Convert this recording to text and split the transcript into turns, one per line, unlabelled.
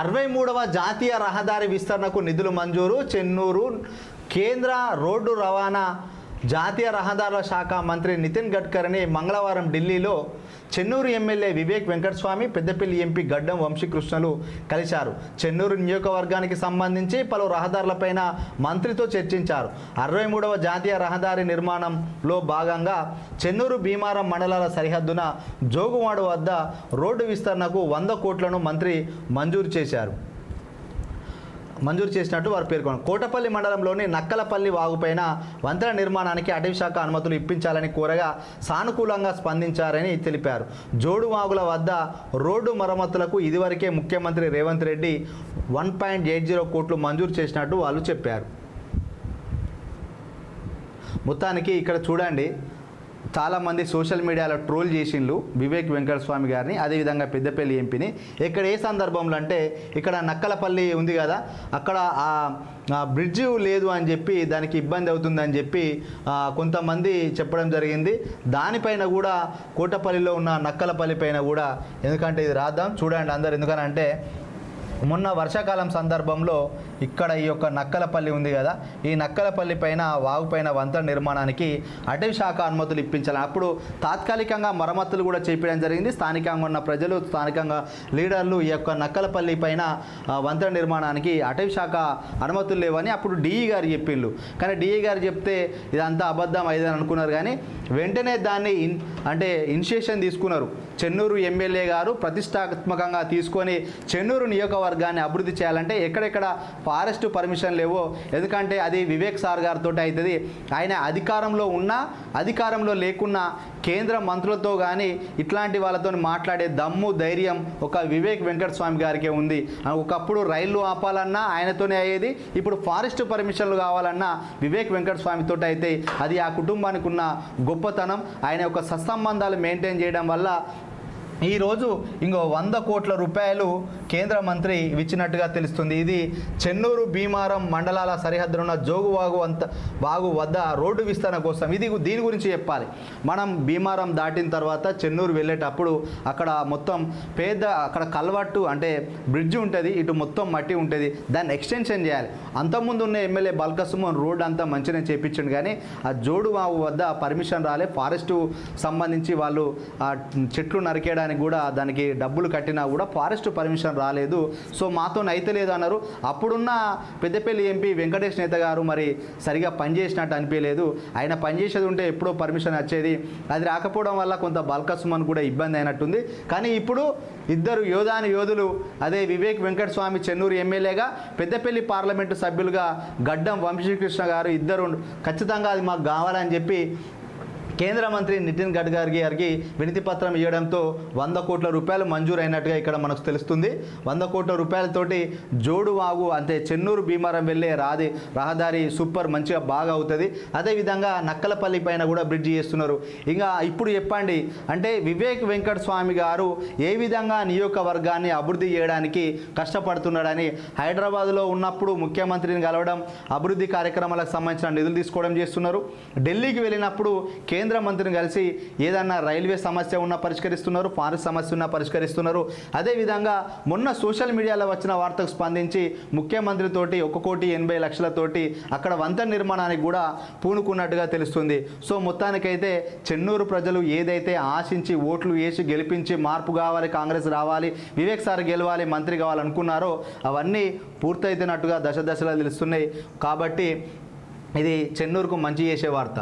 అరవై మూడవ జాతీయ రహదారి విస్తరణకు నిధులు మంజూరు. చెన్నూరు కేంద్ర రోడ్డు రవాణా జాతీయ రహదారుల శాఖ మంత్రి నితిన్ గడ్కరీని మంగళవారం ఢిల్లీలో చెన్నూరు ఎమ్మెల్యే వివేక్ వెంకటస్వామి పెద్దపల్లి ఎంపీ గడ్డం వంశీకృష్ణలు కలిశారు. చెన్నూరు నియోజకవర్గానికి సంబంధించి పలు రహదారులపైన మంత్రితో చర్చించారు. అరవై మూడవ జాతీయ రహదారి నిర్మాణంలో భాగంగా చెన్నూరు భీమారం మండలాల సరిహద్దున జోగువాడ వద్ద రోడ్డు విస్తరణకు వంద కోట్లను మంత్రి మంజూరు చేశారు. మంజూరు చేసినట్టు వారు పేర్కొన్నారు. కోటపల్లి మండలంలోని నక్కలపల్లి వాగుపైన వంతెన నిర్మాణానికి అటవీ శాఖ అనుమతులు ఇప్పించాలని కోరగా సానుకూలంగా స్పందించారని తెలిపారు. జోడు వాగుల వద్ద రోడ్డు మరమ్మతులకు ఇదివరకే ముఖ్యమంత్రి Revanth Reddy one point eight zero కోట్లు మంజూరు చేసినట్టు వాళ్ళు చెప్పారు. మొత్తానికి ఇక్కడ చూడండి. చాలామంది సోషల్ మీడియాలో ట్రోల్ చేసిండ్రు వివేక్ వెంకటస్వామి గారిని అదేవిధంగా పెద్దపల్లి ఎంపీని. ఇక్కడ ఏ సందర్భంలో అంటే ఇక్కడ నక్కలపల్లి ఉంది కదా అక్కడ ఆ బ్రిడ్జ్ లేదు అని చెప్పి దానికి ఇబ్బంది అవుతుందని చెప్పి కొంతమంది చెప్పడం జరిగింది. దానిపైన కూడా కోటపల్లిలో ఉన్న నక్కలపల్లి పైన కూడా ఎందుకంటే ఇది రాద్దాం చూడండి అందరు. ఎందుకనంటే మొన్న వర్షాకాలం సందర్భంలో ఇక్కడ ఈ యొక్క నక్కలపల్లి ఉంది కదా ఈ నక్కలపల్లి పైన వాగుపైన వంతెన నిర్మాణానికి అటవీ శాఖ అనుమతులు ఇప్పించాలి. అప్పుడు తాత్కాలికంగా మరమ్మతులు కూడా చేపించడం జరిగింది. స్థానికంగా ఉన్న ప్రజలు స్థానికంగా లీడర్లు ఈ యొక్క నక్కలపల్లి పైన వంతెన నిర్మాణానికి అటవీ శాఖ అనుమతులు లేవని అప్పుడు డిఈ గారు చెప్పిండ్రు. కానీ డిఈ గారు చెప్తే ఇదంతా అబద్ధం అయిందని అనుకున్నారు కానీ వెంటనే దాన్ని ఇన్ అంటే ఇనిషియేషన్ తీసుకున్నారు. చెన్నూరు ఎమ్మెల్యే గారు ప్రతిష్టాత్మకంగా తీసుకొని చెన్నూరు నియోజకవర్గాన్ని అభివృద్ధి చేయాలంటే ఎక్కడెక్కడ ఫారెస్ట్ పర్మిషన్ లేవో ఎందుకంటే అది వివేక్ సార్ గారితో అవుతుంది ఆయన అధికారంలో ఉన్నా అధికారంలో లేకున్నా కేంద్ర మంత్రులతో కానీ ఇట్లాంటి వాళ్ళతో మాట్లాడే దమ్ము ధైర్యం ఒక వివేక్ వెంకటస్వామి గారికే ఉంది. ఒకప్పుడు రైళ్ళు ఆపాలన్నా ఆయనతోనే అయ్యేది ఇప్పుడు ఫారెస్ట్ పర్మిషన్లు కావాలన్నా వివేక్ వెంకటస్వామితో అయితే అది ఆ కుటుంబానికి ఉన్న గొప్పతనం. ఆయన యొక్క సత్సంబంధాలు మెయింటైన్ చేయడం వల్ల ఈరోజు ఇంకో వంద కోట్ల రూపాయలు కేంద్ర మంత్రి ఇచ్చినట్టుగా తెలుస్తుంది. ఇది చెన్నూరు భీమారం మండలాల సరిహద్దున జోగువాగు అంత వాగు వద్ద రోడ్డు విస్తరణ కోసం. ఇది దీని గురించి చెప్పాలి. మనం భీమారం దాటిన తర్వాత చెన్నూరు వెళ్ళేటప్పుడు అక్కడ మొత్తం పేద అక్కడ కల్వట్టు అంటే బ్రిడ్జ్ ఉంటుంది. ఇటు మొత్తం మట్టి ఉంటుంది. దాన్ని ఎక్స్టెన్షన్ చేయాలి. అంతకుముందు ఉన్న ఎమ్మెల్యే బల్కసుమోహన్ రోడ్ అంతా మంచిగా చేపించండు కానీ ఆ జోడు వాగు వద్ద పర్మిషన్ రాలే. ఫారెస్ట్ సంబంధించి వాళ్ళు ఆ చెట్లు నరికేయడానికి కూడా దానికి డబ్బులు కట్టినా కూడా ఫారెస్ట్ పర్మిషన్ రాలేదు. సో మాతో అయితే లేదు అన్నారు. అప్పుడున్న పెద్దపల్లి ఎంపీ వెంకటేష్ నేత గారు మరి సరిగా పనిచేసినట్టు అనిపించలేదు. ఆయన పనిచేసేది ఉంటే ఎప్పుడో పర్మిషన్ వచ్చేది. అది రాకపోవడం వల్ల కొంత బల్కసుమన్ కూడా ఇబ్బంది అయినట్టుంది. కానీ ఇప్పుడు ఇద్దరు యోధాని యోధులు అదే వివేక్ వెంకటస్వామి చెన్నూరు ఎమ్మెల్యేగా పెద్దపల్లి పార్లమెంటు సభ్యులుగా గడ్డం వంశీకృష్ణ గారు ఇద్దరు ఖచ్చితంగా అది మాకు కావాలని చెప్పి కేంద్ర మంత్రి నితిన్ గడ్కరీ గారికి వినతి పత్రం ఇవ్వడంతో వంద కోట్ల రూపాయలు మంజూరైనట్టుగా ఇక్కడ మనకు తెలుస్తుంది. వంద కోట్ల రూపాయలతోటి జోడు వాగు అంటే చెన్నూరు భీమారం వెళ్ళే రాది రహదారి సూపర్ మంచిగా బాగా అవుతుంది. అదేవిధంగా నక్కలపల్లి పైన కూడా బ్రిడ్జ్ చేస్తున్నారు. ఇంకా ఇప్పుడు చెప్పండి అంటే వివేక్ వెంకట స్వామి గారు ఏ విధంగా నియోజకవర్గాన్ని అభివృద్ధి చేయడానికి కష్టపడుతున్నాడని హైదరాబాద్లో ఉన్నప్పుడు ముఖ్యమంత్రిని కలవడం అభివృద్ధి కార్యక్రమాలకు సంబంధించిన నిధులు తీసుకోవడం చేస్తున్నారు. ఢిల్లీకి వెళ్ళినప్పుడు కేంద్ర కేంద్ర మంత్రిని కలిసి ఏదన్నా రైల్వే సమస్య ఉన్నా పరిష్కరిస్తున్నారు ఫారెస్ట్ సమస్య ఉన్నా పరిష్కరిస్తున్నారు. అదేవిధంగా మొన్న సోషల్ మీడియాలో వచ్చిన వార్తకు స్పందించి ముఖ్యమంత్రితోటి ఒక కోటి ఎనభై లక్షలతోటి అక్కడ వంతెన నిర్మాణానికి కూడా పూనుకున్నట్టుగా తెలుస్తుంది. సో మొత్తానికైతే చెన్నూరు ప్రజలు ఏదైతే ఆశించి ఓట్లు వేసి గెలిపించి మార్పు కావాలి కాంగ్రెస్ రావాలి వివేక్ సార్ గెలవాలి మంత్రి కావాలనుకున్నారో అవన్నీ పూర్తయితున్నట్టుగా దశ దశలా తెలుస్తున్నాయి. కాబట్టి ఇది చెన్నూరుకు మంచి చేసే వార్త.